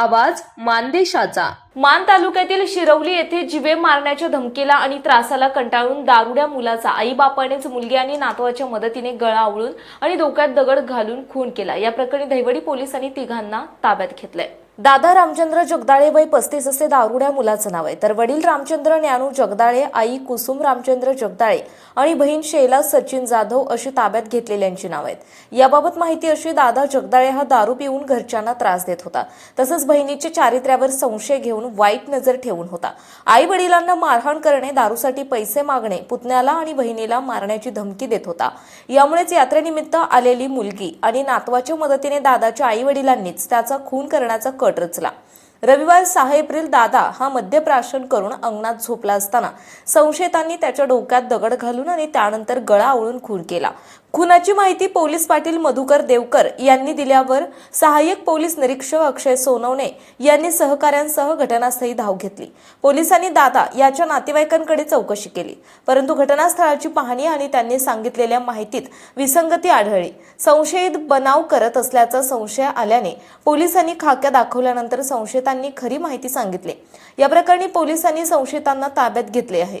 आवाज मानदेशाचा. मान तालुक्यातील शिरवली येथे जिवे मारण्याच्या धमकीला आणि त्रासाला कंटाळून दारुड्या मुलाचा आई बापानेच मुलगी आणि नातवाच्या मदतीने गळा आवळून आणि डोक्यात दगड घालून खून केला. या प्रकरणी दहिवडी पोलिसांनी तिघांना ताब्यात घेतलंय. दादा रामचंद्र जगदाळे वय पस्तीस असे दारुड्या मुलाचं नाव आहे. तर वडील रामचंद्र ज्ञानू जगदाळे आई कुसुम रामचंद्र जगदाळे आणि बहीण शैला सचिन जाधव अशी ताब्यात घेतलेल्यांची नाव आहेत. याबाबत माहिती अशी दादा जगदाळे हा दारू पिऊन घरच्यांना त्रास देत होता. तसंच बहिणीच्या चारित्र्यावर संशय घेऊन वाईट नजर ठेवून होता. आई वडिलांना मारहाण करणे दारूसाठी पैसे मागणे पुतण्याला आणि बहिणीला मारण्याची धमकी देत होता. यामुळेच यात्रेनिमित्त आलेली मुलगी आणि नातवाच्या मदतीने दादाच्या आई वडिलांनीच त्याचा खून करण्याचा कळ कट रचला रविवार सहा एप्रिल दादा हा मद्यप्राशन करून अंगणात झोपला असताना संशयितांनी त्याच्या डोक्यात दगड घालून आणि त्यानंतर गळा आवळून खून केला. खुनाची माहिती पोलीस पाटील मधुकर देवकर यांनी दिल्यावर सहाय्यक पोलीस निरीक्षक अक्षय सोनवणे यांनी सहकाऱ्यांसह घटनास्थळी धाव घेतली. पोलिसांनी दादा याच्या नातेवाईकांकडे चौकशी केली. परंतु घटनास्थळाची पाहणी आणि त्यांनी सांगितलेल्या माहितीत विसंगती आढळली. संशयित बनाव करत असल्याचा संशय आल्याने पोलिसांनी खाक्या दाखवल्यानंतर संशयितांनी खरी माहिती सांगितली. या प्रकरणी पोलिसांनी संशयितांना ताब्यात घेतले आहे.